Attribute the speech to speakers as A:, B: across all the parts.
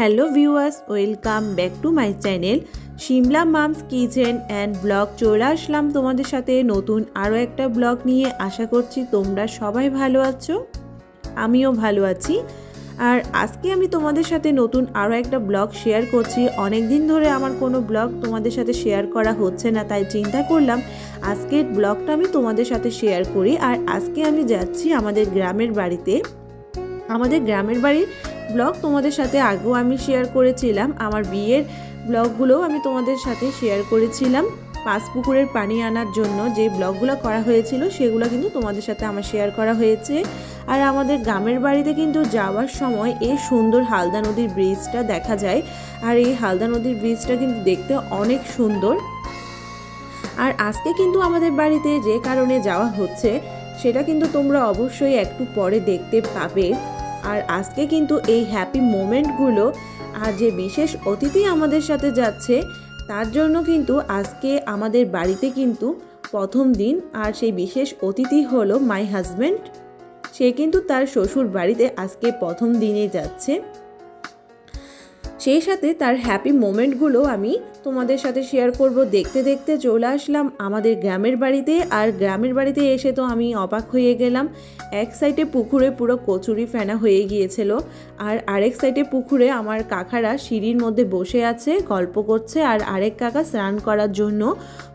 A: Hello viewers welcome back to my channel Simla moms kitchen and blog চলে আসলাম তোমাদের সাথে নতুন আরও একটা ব্লগ নিয়ে। আশা করছি তোমরা সবাই ভালো আছো, আমিও ভালো আছি। আর আজকে আমি তোমাদের সাথে নতুন আরও একটা ব্লগ শেয়ার করছি। অনেক দিন ধরে আমার কোনো ব্লগ তোমাদের সাথে শেয়ার করা হচ্ছে না, তাই চিন্তা করলাম আজকের ব্লগটা আমি তোমাদের সাথে শেয়ার করি। আর আজকে আমি যাচ্ছি আমাদের গ্রামের বাড়িতে। আমাদের গ্রামের বাড়ির ব্লগ তোমাদের সাথে আগেও আমি শেয়ার করেছিলাম। আমার বিয়ের ব্লগগুলোও আমি তোমাদের সাথে শেয়ার করেছিলাম। পাঁচ পুকুরের পানি আনার জন্য যে ব্লগগুলো করা হয়েছিল, সেগুলো কিন্তু তোমাদের সাথে আমার শেয়ার করা হয়েছে। আর আমাদের গ্রামের বাড়িতে কিন্তু যাওয়ার সময় এই সুন্দর হালদা নদীর ব্রিজটা দেখা যায়। আর এই হালদা নদীর ব্রিজটা কিন্তু দেখতে অনেক সুন্দর। আর আজকে কিন্তু আমাদের বাড়িতে যে কারণে যাওয়া হচ্ছে, সেটা কিন্তু তোমরা অবশ্যই একটু পরে দেখতে পাবে। আর আজকে কিন্তু এই হ্যাপি মোমেন্টগুলো আর যে বিশেষ অতিথি আমাদের সাথে যাচ্ছে, তার জন্য কিন্তু আজকে আমাদের বাড়িতে কিন্তু প্রথম দিন আর সেই বিশেষ অতিথি হলো মাই হাজব্যান্ড সে কিন্তু তার শ্বশুর বাড়িতে আজকে প্রথম দিনে যাচ্ছে। সেই সাথে তার হ্যাপি মোমেন্টগুলো আমি তোমাদের সাথে শেয়ার করব। দেখতে দেখতে চলে আসলাম আমাদের গ্রামের বাড়িতে, আর গ্রামের বাড়িতে এসে তো আমি অবাক হয়ে গেলাম। এক সাইডে পুকুরে পুরো কচুরি ফেনা হয়ে গিয়েছিল, আর আরেক সাইডে পুকুরে আমার কাকারা সিঁড়ির মধ্যে বসে আছে, গল্প করছে, আর আরেক কাকা স্নান করার জন্য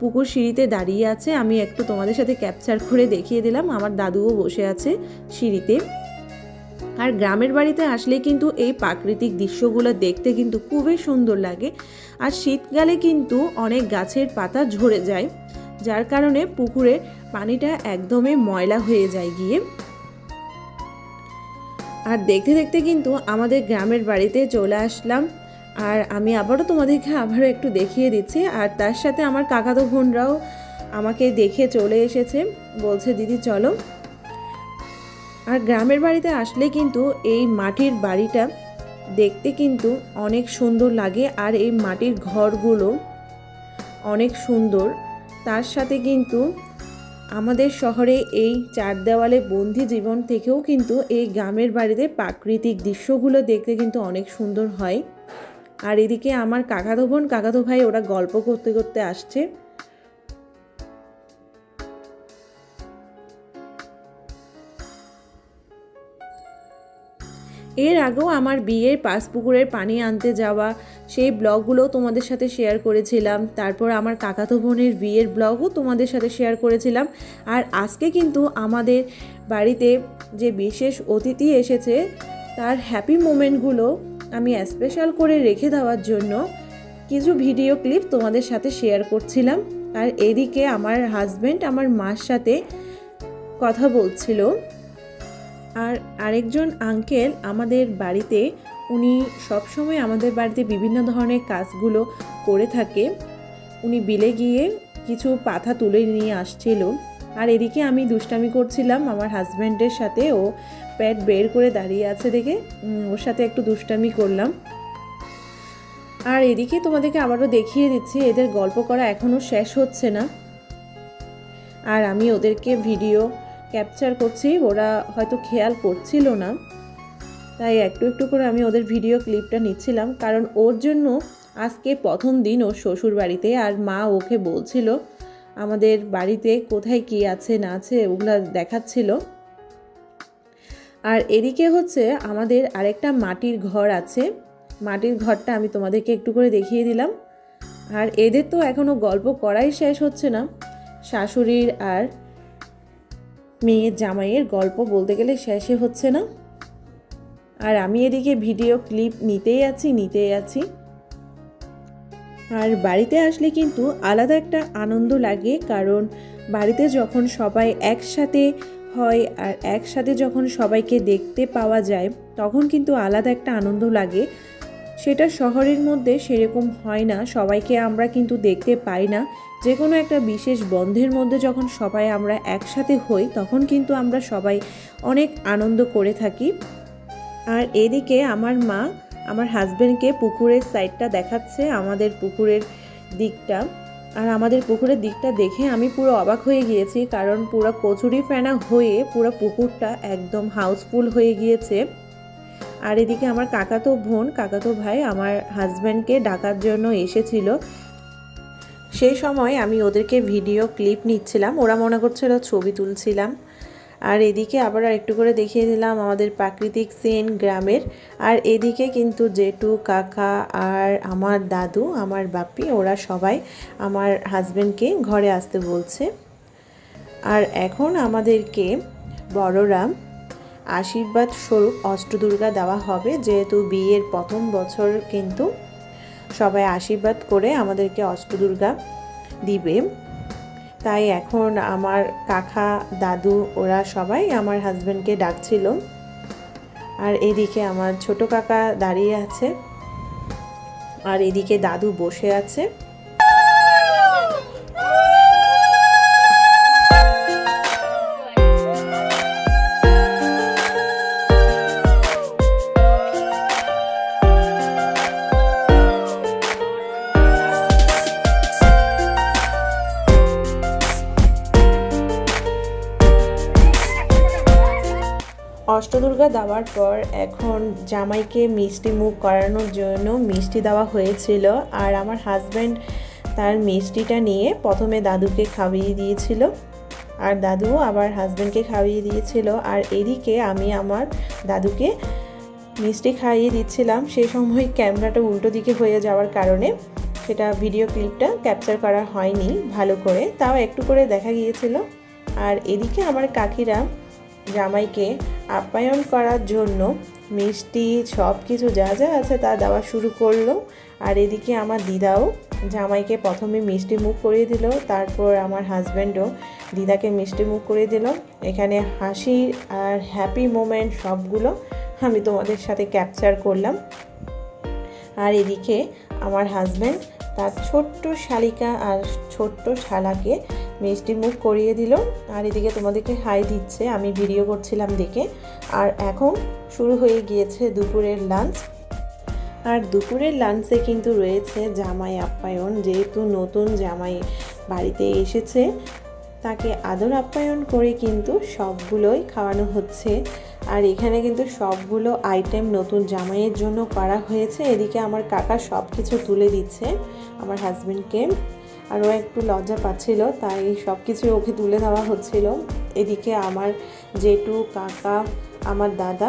A: পুকুর সিঁড়িতে দাঁড়িয়ে আছে। আমি একটু তোমাদের সাথে ক্যাপচার করে দেখিয়ে দিলাম, আমার দাদুও বসে আছে সিঁড়িতে। আর গ্রামের বাড়িতে আসলে কিন্তু এই প্রাকৃতিক দৃশ্যগুলো দেখতে কিন্তু খুবই সুন্দর লাগে। আর শীতকালে কিন্তু অনেক গাছের পাতা ঝরে যায়, যার কারণে পুকুরে পানিটা একদমই ময়লা হয়ে যায় গিয়ে। আর দেখতে দেখতে কিন্তু আমাদের গ্রামের বাড়িতে চলে আসলাম, আর আমি আবারও তোমাদেরকে আবারও একটু দেখিয়ে দিচ্ছি, আর তার সাথে আমার কাকাতো বোনরাও আমাকে দেখে চলে এসেছে, বলছে দিদি চলো। আর গ্রামের বাড়িতে আসলে কিন্তু এই মাটির বাড়িটা দেখতে কিন্তু অনেক সুন্দর লাগে আর এই মাটির ঘরগুলো অনেক সুন্দর। তার সাথে কিন্তু আমাদের শহরে এই চার দেওয়ালে বন্দি জীবন থেকেও কিন্তু এই গ্রামের বাড়িতে প্রাকৃতিক দৃশ্যগুলো দেখতে কিন্তু অনেক সুন্দর হয়। আর এদিকে আমার কাকাতো বোন, কাকাতো ভাই ওরা গল্প করতে করতে আসছে। এর আগেও আমার বিয়ের পাঁচ পুকুরের পানি আনতে যাওয়া, সেই ব্লগগুলো তোমাদের সাথে শেয়ার করেছিলাম। তারপর আমার কাকাতো বোনের বিয়ের ব্লগও তোমাদের সাথে শেয়ার করেছিলাম। আর আজকে কিন্তু আমাদের বাড়িতে যে বিশেষ অতিথি এসেছে, তার হ্যাপি মোমেন্টগুলো আমি স্পেশাল করে রেখে দেওয়ার জন্য কিছু ভিডিও ক্লিপ তোমাদের সাথে শেয়ার করছিলাম। আর এদিকে আমার হাজব্যান্ড আমার মার সাথে কথা বলছিল। আর আরেকজন আঙ্কেল আমাদের বাড়িতে, উনি সবসময় আমাদের বাড়িতে বিভিন্ন ধরনের কাজগুলো করে থাকে। উনি বিলে গিয়ে কিছু পাথা তুলে নিয়ে আসছিল। আর এদিকে আমি দুষ্টামি করছিলাম আমার হাজব্যান্ডের সাথে। ও প্যাট বের করে দাঁড়িয়ে আছে দেখে ওর সাথে একটু দুষ্টামি করলাম। আর এদিকে তোমাদেরকে আবারও দেখিয়ে দিচ্ছি, এদের গল্প করা এখনও শেষ হচ্ছে না। আর আমি ওদেরকে ভিডিও ক্যাপচার করছি, ওরা হয়তো খেয়াল করছিল না। তাই একটু একটু করে আমি ওদের ভিডিও ক্লিপটা নিচ্ছিলাম, কারণ ওর জন্য আজকে প্রথম দিন ওর শ্বশুর বাড়িতে আর মা ওকে বলছিল, আমাদের বাড়িতে কোথায় কি আছে, না আছে, ওগুলো দেখাচ্ছিল। আর এদিকে হচ্ছে আমাদের আরেকটা মাটির ঘর আছে, মাটির ঘরটা আমি তোমাদেরকে একটু করে দেখিয়ে দিলাম। আর এদের তো এখনও গল্প করাই শেষ হচ্ছে না, শাশুড়ির আর মেয়ের জামাইয়ের গল্প বলতে গেলে শেষে হচ্ছে না। আর আমি এদিকে ভিডিও ক্লিপ নিতেই আছি নিতেই আছি। আর বাড়িতে আসলে কিন্তু আলাদা একটা আনন্দ লাগে, কারণ বাড়িতে যখন সবাই একসাথে হয় আর একসাথে যখন সবাইকে দেখতে পাওয়া যায়, তখন কিন্তু আলাদা একটা আনন্দ লাগে। সেটা শহরের মধ্যে সেরকম হয় না। সবাইকে আমরা কিন্তু দেখতে পাই না। যে কোনো একটা বিশেষ বন্ধের মধ্যে যখন সবাই আমরা একসাথে হই, তখন কিন্তু আমরা সবাই অনেক আনন্দ করে থাকি। আর এদিকে আমার মা, আমার হাজব্যান্ডকে পুকুরের সাইডটা দেখাচ্ছে, আমাদের পুকুরের দিকটা। আর আমাদের পুকুরের দিকটা দেখে আমি পুরো অবাক হয়ে গিয়েছি, কারণ পুরো কচুরি ফেনা হয়ে পুরো পুকুরটা একদম হাউসফুল হয়ে গিয়েছে। আর এদিকে আমার কাকাতো বোন, কাকাতো ভাই আমার হাজব্যান্ডকে ডাকার জন্য এসেছিল। সেই সময় আমি ওদেরকে ভিডিও ক্লিপ নিচ্ছিলাম। ওরা মনে করছিল ছবি তুলছিলাম। আর এদিকে আবার একটু করে দেখিয়ে দিলাম আমাদের প্রাকৃতিক সিন গ্রামের। আর এদিকে কিন্তু জেঠু, কাকা আর আমার দাদু, আমার বাপি ওরা সবাই আমার হাজব্যান্ডকে ঘরে আসতে বলছে। আর এখন আমাদেরকে বড়রা আশীর্বাদ স্বরূপ অষ্টদুর্গা দেওয়া হবে, যেহেতু বিয়ের প্রথম বছর কিন্তু সবাই আশীর্বাদ করে আমাদেরকে অষ্টদুর্গা দিবে। তাই এখন আমার কাকা, দাদু, ওরা সবাই আমার হাজব্যান্ডকে ডাকছিল। আর এদিকে আমার ছোট কাকা দাঁড়িয়ে আছে, আর এদিকে দাদু বসে আছে। অষ্টদুর্গা দেওয়ার পর এখন জামাইকে মিষ্টি মুখ করানোর জন্য মিষ্টি দেওয়া হয়েছিল আর আমার হাজব্যান্ড তার মিষ্টিটা নিয়ে প্রথমে দাদুকে খাইয়ে দিয়েছিল আর দাদুও আবার হাজব্যান্ডকে খাইয়ে দিয়েছিল আর এদিকে আমি আমার দাদুকে মিষ্টি খাইয়ে দিচ্ছিলাম। সেই সময় ক্যামেরাটা উল্টো দিকে হয়ে যাওয়ার কারণে সেটা ভিডিও ক্লিপটা ক্যাপচার করা হয়নি ভালো করে, তাও একটু করে দেখা গিয়েছিল। আর এদিকে আমার কাকিরা জামাইকে আপ্যায়ন করার জন্য মিষ্টি সব কিছু যা যা আছে তা দেওয়া শুরু করল। আর এদিকে আমার দিদাও জামাইকে প্রথমে মিষ্টি মুখ করিয়ে দিল, তারপর আমার হাজব্যান্ডও দিদাকে মিষ্টি মুখ করিয়ে দিল। এখানে হাসি আর হ্যাপি মোমেন্ট সবগুলো আমি তোমাদের সাথে ক্যাপচার করলাম। আর এদিকে আমার হাজব্যান্ড তার ছোট্ট শালিকা আর ছোট্ট শালাকে মিষ্টি মুখ করিয়ে দিল আর এদিকে তোমাদেরকে হাই দিচ্ছে, আমি ভিডিও করছিলাম দেখে। আর এখন শুরু হয়ে গিয়েছে দুপুরের লাঞ্চ আর দুপুরের লাঞ্চে কিন্তু রয়েছে জামাই আপ্যায়ন, যেহেতু নতুন জামাই বাড়িতে এসেছে, তাকে আদর আপ্যায়ন করে কিন্তু সবগুলোই খাওয়ানো হচ্ছে। আর এখানে কিন্তু সবগুলো আইটেম নতুন জামাইয়ের জন্য করা হয়েছে। এদিকে আমার কাকা সব কিছু তুলে দিচ্ছে, আমার হাজব্যান্ডকে আর ও একটু লজ্জা পাচ্ছিল, তাই সব কিছু ওকে তুলে দেওয়া হচ্ছিল। এদিকে আমার জেঠু, কাকা, আমার দাদা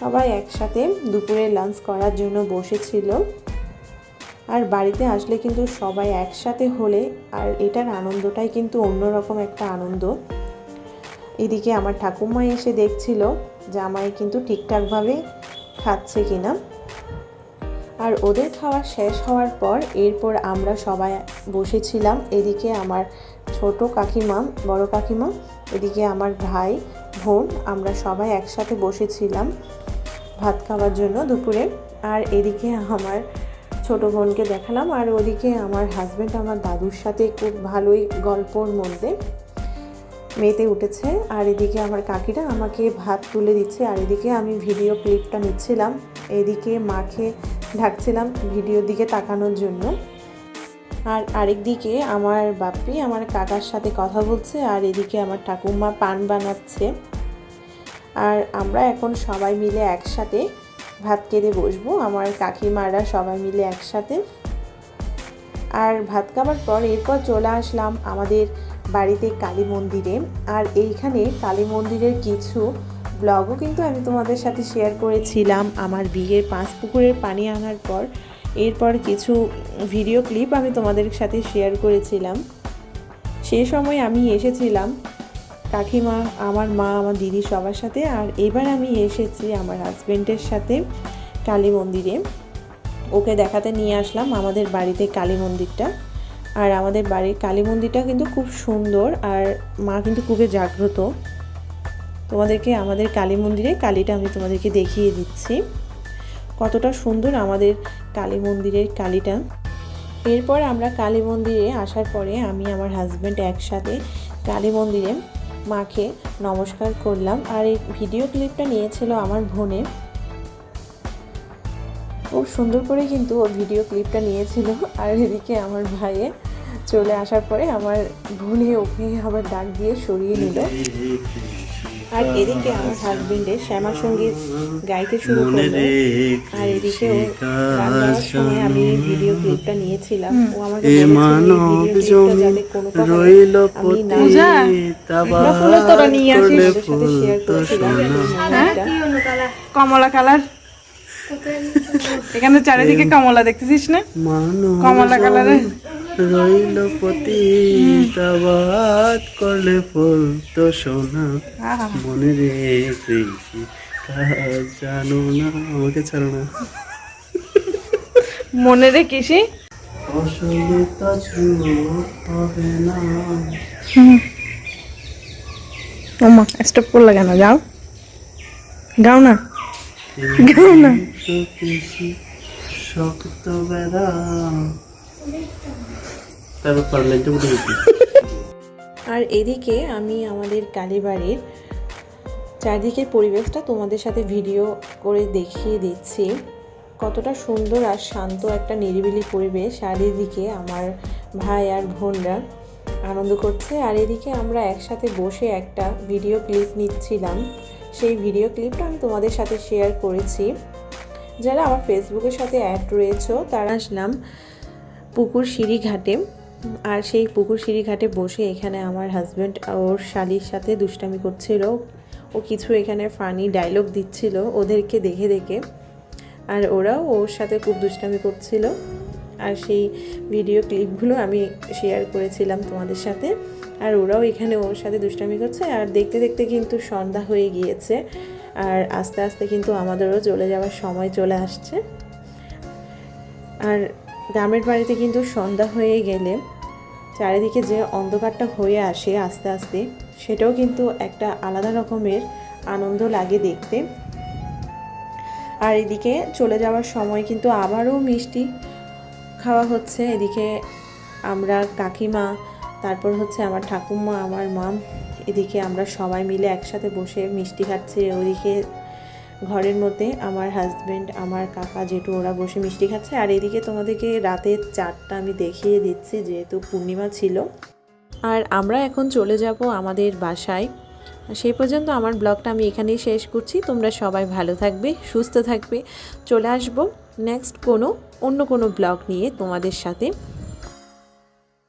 A: সবাই একসাথে দুপুরে লাঞ্চ করার জন্য বসেছিল। আর বাড়িতে আসলে কিন্তু সবাই একসাথে হলে আর এটার আনন্দটাই কিন্তু অন্যরকম একটা আনন্দ। এদিকে আমার ঠাকুমা এসে দেখছিল জামাই কিন্তু ঠিকঠাকভাবে খাচ্ছে কিনা। আর ওদের খাওয়া শেষ হওয়ার পর এরপর আমরা সবাই বসেছিলাম। এদিকে আমার ছোট কাকিমা, বড় কাকিমা, এদিকে আমার ভাই, বোন, আমরা সবাই একসাথে বসেছিলাম ভাত খাওয়ার জন্য দুপুরে। আর এদিকে আমার ছোট বোনকে দেখালাম, আর ওদিকে আমার হাজব্যান্ড আমার দাদুর সাথে খুব ভালোই গল্পর মধ্যে। মেতে উঠেছে আর এদিকে আমার কাকিরা আমাকে ভাত তুলে দিচ্ছে আর এদিকে আমি ভিডিও ক্লিপটা নিচ্ছিলাম। এদিকে মাকে ঢাকছিলাম ভিডিওর দিকে তাকানোর জন্য। আর আরেক দিকে আমার বাপি আমার কাকার সাথে কথা বলছে আর এদিকে আমার ঠাকুমা পান বানাচ্ছে। আর আমরা এখন সবাই মিলে একসাথে ভাত খেতে বসবো। আমার কাকিমারা সবাই মিলে একসাথে। আর ভাত খাবার পর এরপর চলে আসলাম আমাদের বাড়িতে কালী মন্দিরে। আর এইখানে কালী মন্দিরের কিছু ব্লগও কিন্তু আমি তোমাদের সাথে শেয়ার করেছিলাম। আমার বিয়ের পাঁচ পুকুরের পানি আনার পর, এরপর কিছু ভিডিও ক্লিপ আমি তোমাদের সাথে শেয়ার করেছিলাম। সে সময় আমি এসেছিলাম কাকিমা, আমার মা, আমার দিদি সবার সাথে। আর এবার আমি এসেছি আমার হাজব্যান্ডের সাথে কালী মন্দিরে। ওকে দেখাতে নিয়ে আসলাম আমাদের বাড়িতে কালী মন্দিরটা। আর আমাদের বাড়ির কালী মন্দিরটা কিন্তু খুব সুন্দর আর মা কিন্তু খুবই জাগ্রত। তোমাদেরকে আমাদের কালী মন্দিরে কালীটা আমি তোমাদেরকে দেখিয়ে দিচ্ছি। কতটা সুন্দর আমাদের কালী মন্দিরের কালীটা। এরপর আমরা কালী মন্দিরে আসার পরে আমি আমার হাজব্যান্ড একসাথে কালী মন্দিরে মাকে নমস্কার করলাম আর এই ভিডিও ক্লিপটা নিয়েছিল আমার বোনে খুব সুন্দর করে কিন্তু ও ভিডিও ক্লিপটা নিয়েছিল আর এদিকে আমার ভাইয়ে চলে আসার পরে আমার ভুলে ওকে আবার ডাক দিয়ে সরিয়ে নিল। আর এদিকে আমার হাজবেন্ডের শ্যামা সংগীত গাইতে শুরু করল। আর এদিকে ও সময় আমি ভিডিও ক্লিপটা নিয়েছিলাম। ও আমাকে
B: রইল
C: পূজা, তোরা নিয়ে আসিস।
A: সাথে শেয়ার করেছিলাম
C: কমলা কালার। এখানে চারিদিকে কমলা দেখতেছিস না? কমলা কালারের
B: রইল পতি তাবাত করলে ফুল তো সোনা। মনে রেখে কাজ জানো না আমাকে ছাড়ো না।
C: মনে
B: আসলে তা ছুঁয়ো হবে না।
C: ওমা স্টপ করলে কেন? যাও। গাও না।
B: শক্ত বেড়া তারপর পারলেন্টে উঠে গেছি।
A: আর এদিকে আমি আমাদের কালীবাড়ির চারদিকের পরিবেশটা তোমাদের সাথে ভিডিও করে দেখিয়ে দিচ্ছি। কতটা সুন্দর আর শান্ত একটা নিরিবিলি পরিবেশ। আর এদিকে আমার ভাই আর বোনরা আনন্দ করছে। আর এদিকে আমরা একসাথে বসে একটা ভিডিও ক্লিপ নিচ্ছিলাম। সেই ভিডিও ক্লিপটা আমি তোমাদের সাথে শেয়ার করেছি। যারা আমার ফেসবুকের সাথে অ্যাড রয়েছে, তারা আসলাম পুকুর সিঁড়ি ঘাটে। আর সেই পুকুর সিঁড়ি ঘাটে বসে এখানে আমার হাজব্যান্ড ওর শালির সাথে দুষ্টামি করছিল। ও কিছু এখানে ফানি ডায়লগ দিচ্ছিল ওদেরকে দেখে দেখে। আর ওরাও ওর সাথে খুব দুষ্টামি করছিল। আর সেই ভিডিও ক্লিপগুলো আমি শেয়ার করেছিলাম তোমাদের সাথে। আর ওরাও এখানে ওর সাথে দুষ্টামি করছে, আর দেখতে দেখতে কিন্তু সন্ধ্যা হয়ে গিয়েছে, আর আস্তে আস্তে কিন্তু আমাদেরও চলে যাওয়ার সময় চলে আসছে। আর গ্রামের বাড়িতে কিন্তু সন্ধ্যা হয়ে গেলে চারিদিকে যে অন্ধকারটা হয়ে আসে আস্তে আস্তে, সেটাও কিন্তু একটা আলাদা রকমের আনন্দ লাগে দেখতে। আর এদিকে চলে যাওয়ার সময় কিন্তু আবারও মিষ্টি খাওয়া হচ্ছে, এদিকে আমরা কাকিমা তারপর হচ্ছে আমার ঠাকুমা, আমার মাম এদিকে আমরা সবাই মিলে একসাথে বসে মিষ্টি খাচ্ছি। ওদিকে ঘরের মধ্যে আমার হাজব্যান্ড আমার কাকা জেঠু ওরা বসে মিষ্টি খাচ্ছে। আর এদিকে তোমাদেরকে রাতের চারটা আমি দেখিয়ে দিচ্ছি, যেহেতু পূর্ণিমা ছিল। আর আমরা এখন চলে যাব আমাদের বাসায়। সেই পর্যন্ত আমার ব্লগটা আমি এখানেই শেষ করছি। তোমরা সবাই ভালো থাকবে, সুস্থ থাকবে। চলে আসব নেক্সট কোনো, অন্য কোনো ব্লগ নিয়ে তোমাদের সাথে।